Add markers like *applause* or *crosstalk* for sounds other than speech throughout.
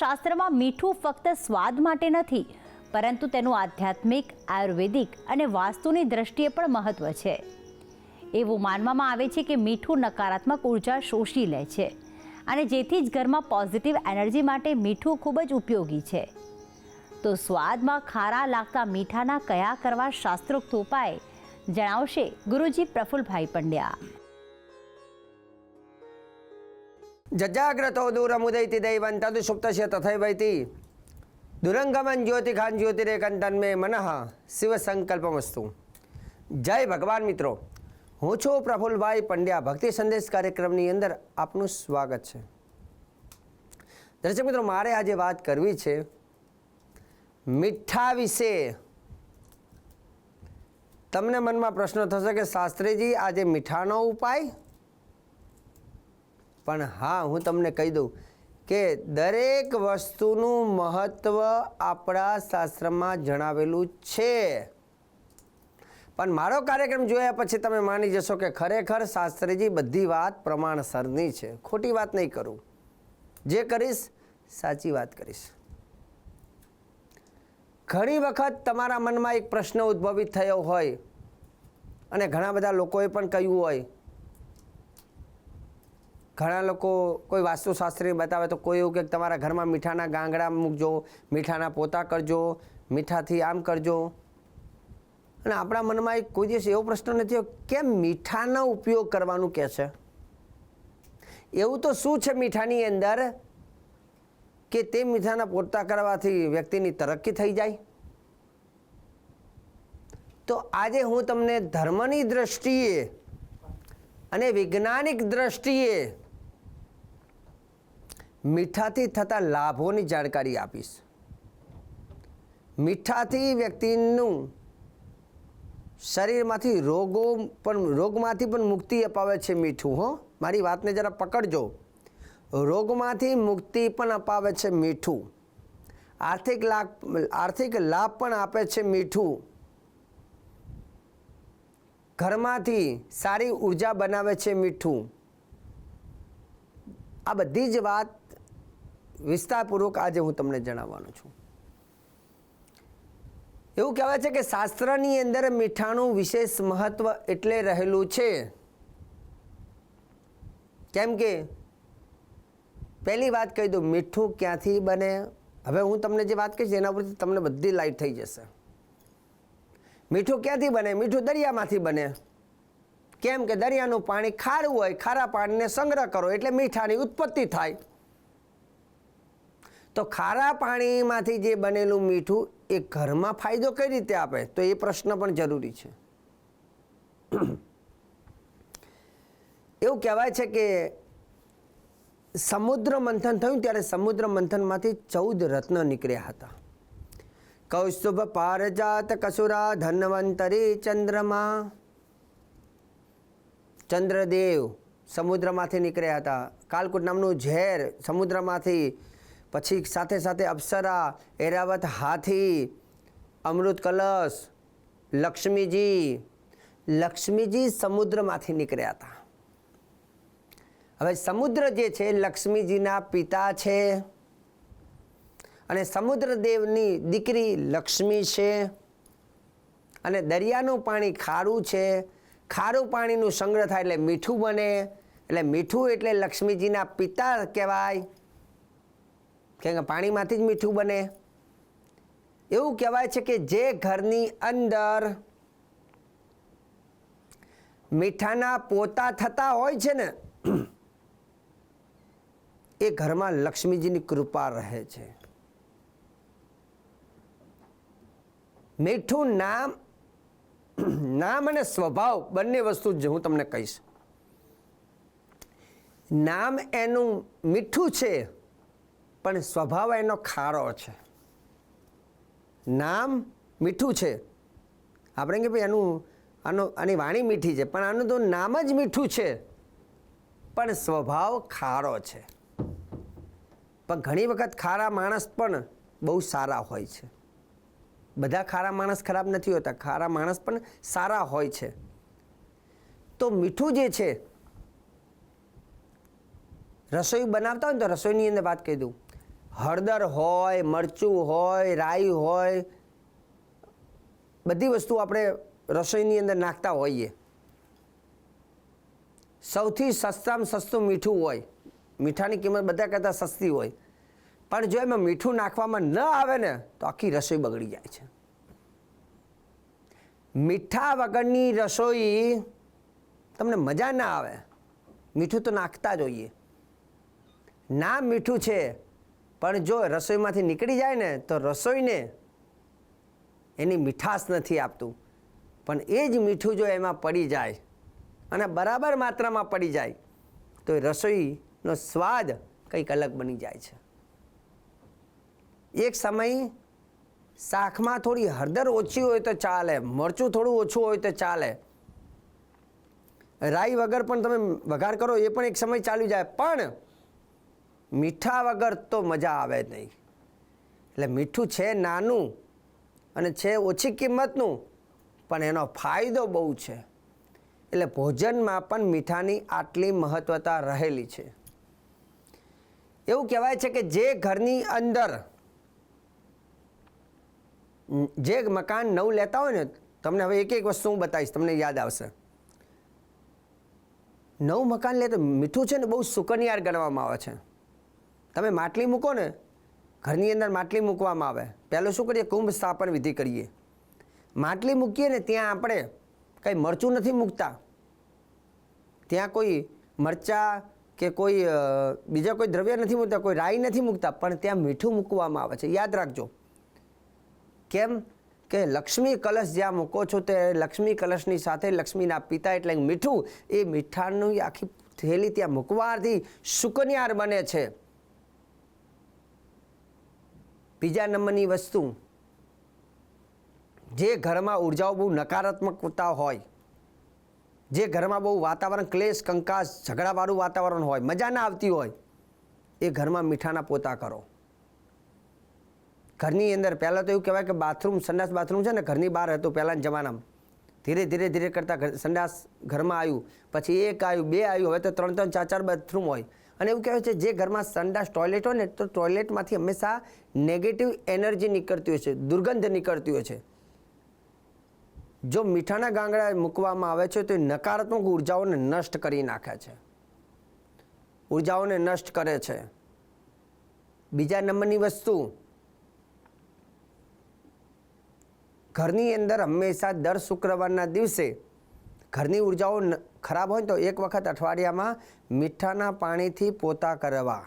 શાસ્ત્રમાં મીઠું ફક્ત સ્વાદ માટે નથી, પરંતુ તેનું આધ્યાત્મિક, આયુર્વેદિક અને વાસ્તુની દ્રષ્ટિએ પણ મહત્વ છે. એવું માનવામાં આવે છે કે મીઠું નકારાત્મક ઊર્જા શોષી લે છે અને જેથી જ ઘરમાં પોઝિટિવ એનર્જી માટે મીઠું ખૂબ જ ઉપયોગી છે. તો સ્વાદમાં ખારા લાગતા મીઠાના કયા કરવા શાસ્ત્રોક્ત ઉપાય જણાવશે ગુરુજી પ્રફુલભાઈ પંડ્યા. ಜಜ್ಜಾಗ್ರತೋ ದೂರಮುದೈತಿ ದೈವಂತದು ಸುಪ್ತಶ ತಥೈವೈತಿ દુરંગમન જ્યોતિ ખાન જ્યોતિરેકન તન્મે મનઃ શિવ સંકલ્પમસ્તુ જય ભગવાન મિત્રો હું છું પ્રફુલભાઈ પંડ્યા ભક્તિ સંદેશ કાર્યક્રમની અંદર આપનું સ્વાગત છે દર્શક મિત્રો મારે આજે વાત કરવી છે મીઠા વિશે તમને મનમાં પ્રશ્ન થશે કે શાસ્ત્રીજી આજે મીઠાનો ઉપાય પણ હા, હું તમને કહી દઉં કે દરેક વસ્તુનું મહત્ત્વ આપણા શાસ્ત્રમાં જણાવેલું છે. પણ મારો કાર્યક્રમ જોયા પછી તમે માની જશો કે ખરેખર શાસ્ત્રીજી બધી વાત પ્રમાણસરની છે. ખોટી વાત નહીં કરું. જે કરીશ, સાચી વાત કરીશ. ઘણી વખત તમારા મનમાં એક પ્રશ્ન ઉદ્ભવિત થયો હોય અને ઘણા બધા લોકોએ પણ કહ્યું હોય ઘણા લોકો કોઈ વાસ્તુશાસ્ત્રી બતાવે તો કોઈ એવું કે તમારા ઘરમાં મીઠાના ગાંગડા મૂકજો, મીઠાના પોતા કરજો, મીઠાથી આમ કરજો. અને આપણા મનમાં એક કોઈ દિવસ એવો પ્રશ્ન નથી કેમ મીઠાનો ઉપયોગ કરવાનું કહે છે? એવું તો શું છે મીઠાની અંદર? કે તે મીઠાના પોતા કરવાથી વ્યક્તિની તરક્કી થઈ જાય? તો આજે હું તમને ધર્મની દ્રષ્ટિએ અને વૈજ્ઞાનિક દ્રષ્ટિએ મીઠાથી થતા લાભોની જાણકારી આપીશ. મીઠાથી વ્યક્તિનું શરીરમાંથી રોગો પણ, રોગમાંથી પણ મુક્તિ અપાવે છે મીઠું, હો. મારી વાતને જરા પકડજો. રોગમાંથી મુક્તિ પણ અપાવે છે મીઠું. આર્થિક લાભ આર્થિક લાભ પણ આપે છે મીઠું. ઘરમાંથી સારી ઊર્જા બનાવે છે મીઠું. આ બધી જ વાત વિસ્તારપૂર્વક આજે હું તમને જણાવવાનો છું. એવું કહેવાય છે કે શાસ્ત્રની અંદર મીઠાનું વિશેષ મહત્વ એટલે રહેલું છે. કેમ કે પહેલી વાત કહી દઉં, મીઠું ક્યાંથી બને? હવે હું તમને જે વાત કહીશ એના પરથી તમને બધી લાઈટ થઈ જશે. મીઠું ક્યાંથી બને? મીઠું દરિયામાંથી બને. કેમ કે દરિયાનું પાણી ખારું હોય, ખારા પાણીને સંગ્રહ કરો એટલે મીઠાની ઉત્પત્તિ થાય. તો ખારા પાણીમાંથી જે બનેલું મીઠું એ ઘરમાં ફાયદો કઈ રીતે આપે? તો એ પ્રશ્ન પણ જરૂરી છે. એવું કહેવાય છે કે સમુદ્ર મંથન થયું ત્યારે સમુદ્ર મંથનમાંથી ચૌદ રત્ન નીકળ્યા હતા. કૌસ્તુભ પારજાત કસુરા ધન્વંતરી ચંદ્રમા ચંદ્રદેવ સમુદ્રમાંથી નીકળ્યા હતા. કાલકુટ નામનું ઝેર સમુદ્રમાંથી પછી સાથે સાથે અપ્સરા, એરાવત હાથી અમૃત કલશ લક્ષ્મીજી લક્ષ્મીજી સમુદ્રમાંથી નીકળ્યા હતા. હવે સમુદ્ર જે છે લક્ષ્મીજીના પિતા છે અને સમુદ્રદેવની દીકરી લક્ષ્મી છે અને દરિયાનું પાણી ખારું છે ખારું પાણીનું સંગ્રહ થાય એટલે મીઠું બને. એટલે મીઠું એટલે લક્ષ્મીજીના પિતા કહેવાય. કેમ કે પાણીમાંથી જ મીઠું બને. એવું કહેવાય છે કે જે ઘરની અંદર મીઠાના પોતા થતા હોય છે ને, એ ઘરમાં લક્ષ્મીજીની કૃપા રહે છે. મીઠું નામ *clears throat* નામ અને સ્વભાવ બંને વસ્તુ જ હું તમને કહીશ. નામ એનું મીઠું છે, પણ સ્વભાવ એનો ખારો છે. નામ મીઠું છે. આપણે કે ભાઈ એનું આનો, આની વાણી મીઠી છે, પણ આનું તો નામ જ મીઠું છે, પણ સ્વભાવ ખારો છે. પણ ઘણી વખત ખારા માણસ પણ બહુ સારા હોય છે. બધા ખારા માણસ ખરાબ નથી હોતા. ખારા માણસ પણ સારા હોય છે. તો મીઠું જે છે, રસોઈ બનાવતા હોય ને તો રસોઈની અંદર વાત કહી દઉં. હળદર હોય, મરચું હોય, રાઈ હોય, બધી વસ્તુ આપણે રસોઈની અંદર નાખતા હોઈએ. સૌથી સસ્તામાં સસ્તું મીઠું હોય. મીઠાની કિંમત બધા કરતાં સસ્તી હોય. પણ જો એમાં મીઠું નાખવામાં ન આવે ને, તો આખી રસોઈ બગડી જાય છે. મીઠા વગરની રસોઈ તમને મજા ના આવે, મીઠું તો નાખતા જ હોઈએ. ના મીઠું છે, પણ જો રસોઈમાંથી નીકળી જાય ને, તો રસોઈને એની મીઠાશ નથી આપતું. પણ એ જ મીઠું જો એમાં પડી જાય, અને બરાબર માત્રામાં પડી જાય, તો એ રસોઈનો સ્વાદ કંઈક અલગ બની જાય છે. એક સમય શાકમાં થોડી હળદર ઓછી હોય તો ચાલે, મરચું થોડું ઓછું હોય તો ચાલે. રાઈ વગર પણ તમે વઘાર કરો એ પણ એક સમય ચાલી જાય. પણ મીઠા વગર તો મજા આવે નહીં. એટલે મીઠું છે નાનું અને છે ઓછી કિંમતનું, પણ એનો ફાયદો બહુ છે. એટલે ભોજનમાં પણ મીઠાની આટલી મહત્વતા રહેલી છે. એવું કહેવાય છે કે જે ઘરની અંદર જે મકાન નવું લેતા હોય ને, તમને હવે એક એક વસ્તુ હું બતાવીશ, તમને યાદ આવશે. નવું મકાન લે તો મીઠું છે ને બહુ સુકનિયાર ગણવામાં આવે છે. તમે માટલી મૂકો ને, ઘરની અંદર માટલી મૂકવામાં આવે. પહેલું શું કરીએ? કુંભ સ્થાપન વિધિ કરીએ. માટલી મૂકીએ ને, ત્યાં આપણે કંઈ મરચું નથી મૂકતા. ત્યાં કોઈ મરચા કે કોઈ બીજા કોઈ દ્રવ્ય નથી મૂકતા, કોઈ રાઈ નથી મૂકતા, પણ ત્યાં મીઠું મૂકવામાં આવે છે. યાદ રાખજો. કેમ કે લક્ષ્મી કલશ જ્યાં મૂકો છો તે લક્ષ્મી કલશની સાથે લક્ષ્મીના પિતા એટલે મીઠું, એ મીઠાની આખી થેલી ત્યાં મૂકવાથી સુકન્યાર બને છે. બીજા નંબરની વસ્તુ, જે ઘરમાં ઉર્જાઓ બહુ નકારાત્મકતા હોય, જે ઘરમાં બહુ વાતાવરણ ક્લેશ, કંકાસ, ઝઘડાવાળું વાતાવરણ હોય, મજા ના આવતી હોય, એ ઘરમાં મીઠાના પોતા કરો. ઘરની અંદર પહેલાં તો એવું કહેવાય કે બાથરૂમ, સંડાસ બાથરૂમ છે ને, ઘરની બહાર હતું પહેલાંના જમાનામાં. ધીરે ધીરે ધીરે કરતાં સંડાસ ઘરમાં આવ્યું, પછી એક આવ્યું, બે આવ્યું, હવે તો ત્રણ ત્રણ ચાર ચાર બાથરૂમ હોય. અને એવું કહેવાય છે, જે ઘરમાં સંડાસ ટોયલેટ હોય ને, તો ટોયલેટમાંથી હંમેશા નેગેટિવ એનર્જી નીકળતી હોય છે, દુર્ગંધ નીકળતી હોય છે. જો મીઠાના ગાંગડા મૂકવામાં આવે છે, તો એ નકારાત્મક ઉર્જાઓને નષ્ટ કરી નાખે છે. ઉર્જાઓને નષ્ટ કરે છે. બીજા નંબરની વસ્તુ ઘરની અંદર હંમેશા દર શુક્રવારના દિવસે ઘરની ઉર્જાઓ ખરાબ હોય તો એક વખત અઠવાડિયામાં મીઠાના પાણીથી પોતા કરવા.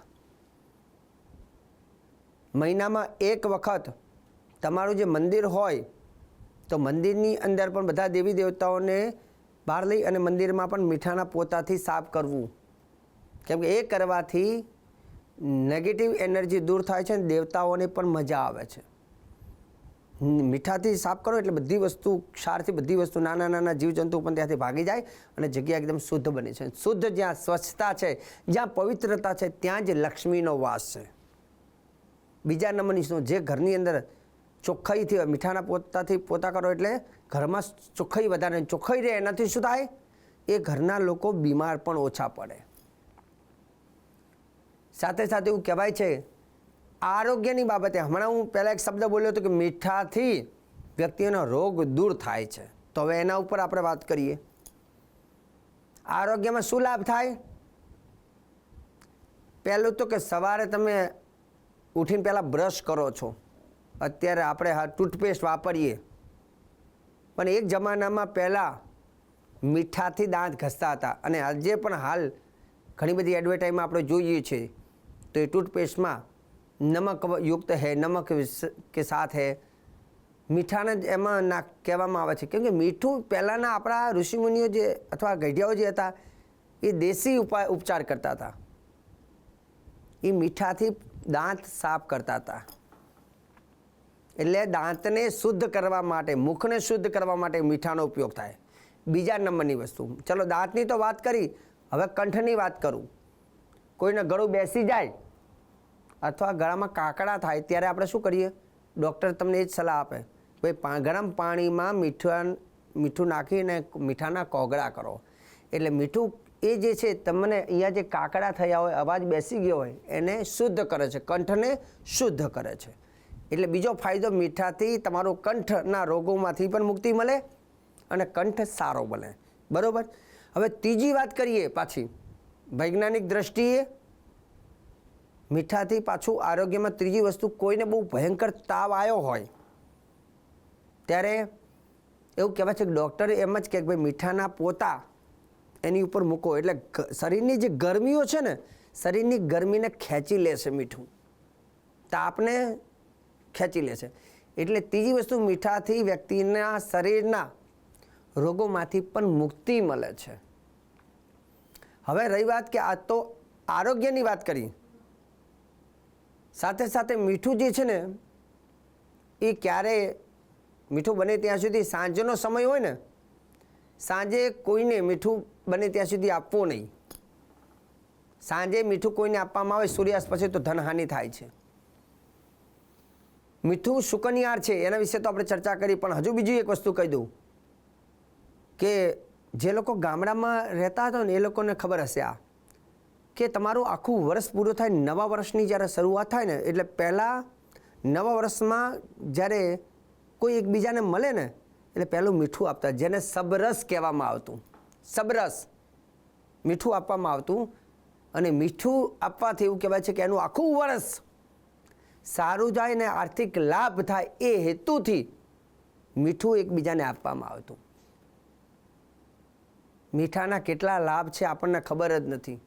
મહિનામાં એક વખત તમારું જે મંદિર હોય, તો મંદિરની અંદર પણ બધા દેવી દેવતાઓને બહાર લઈ અને મંદિરમાં પણ મીઠાના પોતાથી સાફ કરવું. કેમ કે એ કરવાથી નેગેટિવ એનર્જી દૂર થાય છે અને દેવતાઓને પણ મજા આવે છે. મીઠાથી સાફ કરો એટલે બધી વસ્તુ, ક્ષારથી બધી વસ્તુ નાના નાના જીવજંતુ પણ ત્યાંથી ભાગી જાય અને જગ્યા એકદમ શુદ્ધ બને છે. શુદ્ધ જ્યાં સ્વચ્છતા છે, જ્યાં પવિત્રતા છે, ત્યાં જ લક્ષ્મીનો વાસ છે. બીજા નંબરની શું, જે ઘરની અંદર ચોખ્ખાઈથી, મીઠાના પોતાથી પોતા કરો એટલે ઘરમાં ચોખ્ખાઈ વધારે ચોખ્ખાઈ રહે, એનાથી શું થાય? એ ઘરના લોકો બીમાર પણ ઓછા પડે. સાથે સાથે એવું કહેવાય છે આરોગ્યની બાબતે હમણાં હું પહેલાં એક શબ્દ બોલ્યો હતો કે મીઠાથી વ્યક્તિઓનો રોગ દૂર થાય છે. તો હવે એના ઉપર આપણે વાત કરીએ. આરોગ્યમાં શું લાભ થાય? પહેલું તો કે સવારે તમે ઉઠીને પહેલાં બ્રશ કરો છો. અત્યારે આપણે હા ટૂથપેસ્ટ વાપરીએ. પણ એક જમાનામાં પહેલાં મીઠાથી દાંત ઘસતા હતા. અને આજે પણ હાલ ઘણી બધી એડવર્ટાઈઝમાં આપણે જોઈએ છીએ તો એ ટૂથપેસ્ટમાં નમક યુક્ત હે, નમક કે સાથ હે. મીઠાને જ એમાં ના કહેવામાં આવે છે. કેમ કે મીઠું પહેલાંના આપણા ઋષિમુનિઓ જે અથવા ગઢિયાઓ જે હતા, એ દેશી ઉપાય ઉપચાર કરતા હતા. એ મીઠાથી દાંત સાફ કરતા હતા. એટલે દાંતને શુદ્ધ કરવા માટે, મુખને શુદ્ધ કરવા માટે મીઠાનો ઉપયોગ થાય. બીજા નંબરની વસ્તુ. ચલો, દાંતની તો વાત કરી. હવે કંઠની વાત કરું. કોઈને ગળું બેસી જાય અથવા ગળામાં કાકડા થાય ત્યારે આપણે શું કરીએ? ડૉક્ટર તમને એ જ સલાહ આપે. ભાઈ ગરમ પાણીમાં મીઠું મીઠું નાખીને મીઠાના કોગળા કરો. એટલે મીઠું એ જે છે, તમને અહીંયા જે કાકડા થયા હોય, અવાજ બેસી ગયો હોય, એને શુદ્ધ કરે છે. કંઠને શુદ્ધ કરે છે. એટલે બીજો ફાયદો મીઠાથી તમારું કંઠના રોગોમાંથી પણ મુક્તિ મળે અને કંઠ સારો બને. બરાબર? હવે ત્રીજી વાત કરીએ પાછી. વૈજ્ઞાનિક દ્રષ્ટિએ મીઠાથી પાછું આરોગ્યમાં ત્રીજી વસ્તુ, કોઈને બહુ ભયંકર તાવ આવ્યો હોય, ત્યારે એવું કહેવાય છે કે ડૉક્ટરે એમ જ કહે કે ભાઈ, મીઠાના પોતા એની ઉપર મૂકો. એટલે શરીરની જે ગરમીઓ છે ને, શરીરની ગરમીને ખેંચી લેશે મીઠું. તાપને ખેંચી લેશે એટલે ત્રીજી વસ્તુ, મીઠાથી વ્યક્તિના શરીરના રોગોમાંથી પણ મુક્તિ મળે છે. હવે રહી વાત કે આ તો આરોગ્યની વાત કરી. સાથે સાથે મીઠું જે છે ને, એ ક્યારે મીઠું બને ત્યાં સુધી સાંજનો સમય હોય ને, સાંજે કોઈને મીઠું બને ત્યાં સુધી આપવું નહીં. સાંજે મીઠું કોઈને આપવામાં આવે, સૂર્યાસ્ત પછી તો ધનહાનિ થાય છે. મીઠું શુકનિયાર છે, એના વિશે તો આપણે ચર્ચા કરી, પણ હજુ બીજી એક વસ્તુ કહી દઉં કે જે લોકો ગામડામાં રહેતા હતા ને, એ લોકોને ખબર હશે આ. કે તમારું આખું વર્ષ પૂરું થાય, નવા વર્ષની જ્યારે શરૂઆત થાય ને, એટલે પહેલાં નવા વર્ષમાં જ્યારે કોઈ એકબીજાને મળે ને, એટલે પહેલું મીઠું આપતા, જેને સબરસ કહેવામાં આવતું. સબરસ. મીઠું આપવામાં આવતું અને મીઠું આપવાથી એવું કહેવાય છે કે એનું આખું વર્ષ સારું જાય ને આર્થિક લાભ થાય એ હેતુથી મીઠું એકબીજાને આપવામાં આવતું. મીઠાના કેટલા લાભ છે આપણને ખબર જ નથી.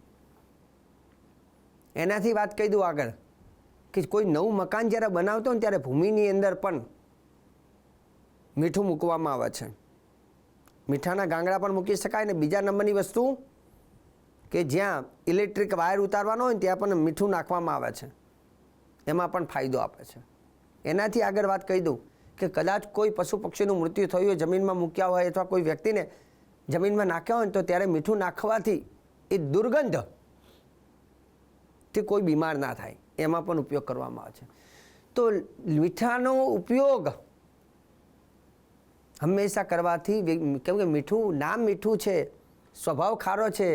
એનાથી વાત કહી દઉં આગળ, કે કોઈ નવું મકાન જ્યારે બનાવતો ને ત્યારે ભૂમિની અંદર પણ મીઠું મૂકવામાં આવે છે. મીઠાના ગાંગડા પણ મૂકી શકાય ને બીજા નંબરની વસ્તુ કે જ્યાં ઇલેક્ટ્રિક વાયર ઉતારવાનો હોય ત્યાં પણ મીઠું નાખવામાં આવે છે. એમાં પણ ફાયદો આપે છે. એનાથી આગળ વાત કહી દઉં કે કદાચ કોઈ પશુ પક્ષીનું મૃત્યુ થયું હોય, જમીનમાં મૂક્યા હોય અથવા કોઈ વ્યક્તિને જમીનમાં નાખ્યા હોય તો ત્યારે મીઠું નાખવાથી એ દુર્ગંધ થી કોઈ બીમાર ના થાય, એમાં પણ ઉપયોગ કરવામાં આવે છે. તો મીઠાનો ઉપયોગ હંમેશા કરવાથી કેમ કે મીઠું, નામ મીઠું છે, સ્વભાવ ખારો છે,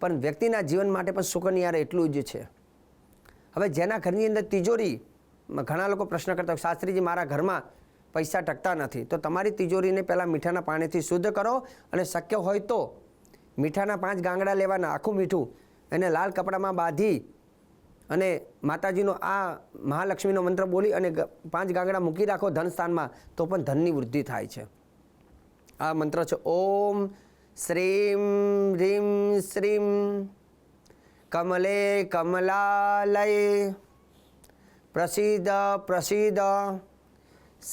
પણ વ્યક્તિના જીવન માટે પણ સુકન્યાર એટલું જ છે. હવે જેના ઘરની અંદર તિજોરી ઘણા લોકો પ્રશ્ન કરતા હોય, શાસ્ત્રીજી, મારા ઘરમાં પૈસા ટકતા નથી. તો તમારી તિજોરીને પહેલાં મીઠાના પાણીથી શુદ્ધ કરો અને શક્ય હોય તો મીઠાના પાંચ ગાંગડા લેવાના, આખું મીઠું એને લાલ કપડામાં બાંધી અને માતાજીનો આ મહાલક્ષ્મીનો મંત્ર બોલી અને પાંચ ગાંગડા મૂકી રાખો ધન સ્થાનમાં તો પણ ધનની વૃદ્ધિ થાય છે. આ મંત્ર છે, ઓમ શ્રીમ, રીમ શ્રીમ, કમલે કમલાલય, પ્રસિદ્ધ પ્રસિદ્ધ,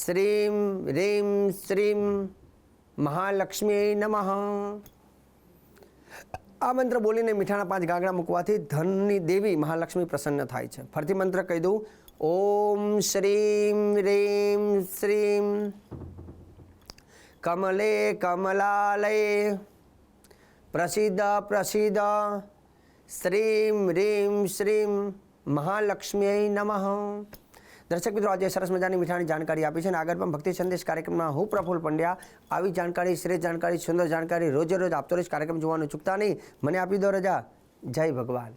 શ્રીમ, રીમ શ્રીમ, મહાલક્ષ્મી નમઃ. આ મંત્ર બોલીને મીઠાના પાંચ ગાગડા મૂકવાથી ધનની દેવી મહાલક્ષ્મી પ્રસન્ન થાય છે. ફરીથી મંત્ર કહી દઉં. ઓમ શ્રીમ રીમ શ્રીમ. કમલે કમલાલય. પ્રસિદ્ધ પ્રસિદ્ધ. શ્રીમ, રીમ, શ્રીમ. મહાલક્ષ્મી નમઃ. દર્શક મિત્રો, આજે સરસ મજાની મીઠાની જાણકારી આપી છે અને આગળ પણ ભક્તિ સંદેશ કાર્યક્રમમાં હું પ્રફુલ પંડ્યા. આવી જાણકારી, શ્રેષ્ઠ જાણકારી, સુંદર જાણકારી રોજે રોજ આપતો રહીશ. કાર્યક્રમ જોવાનું ચૂકતા નહીં. મને આપી દો રજા. જય ભગવાન.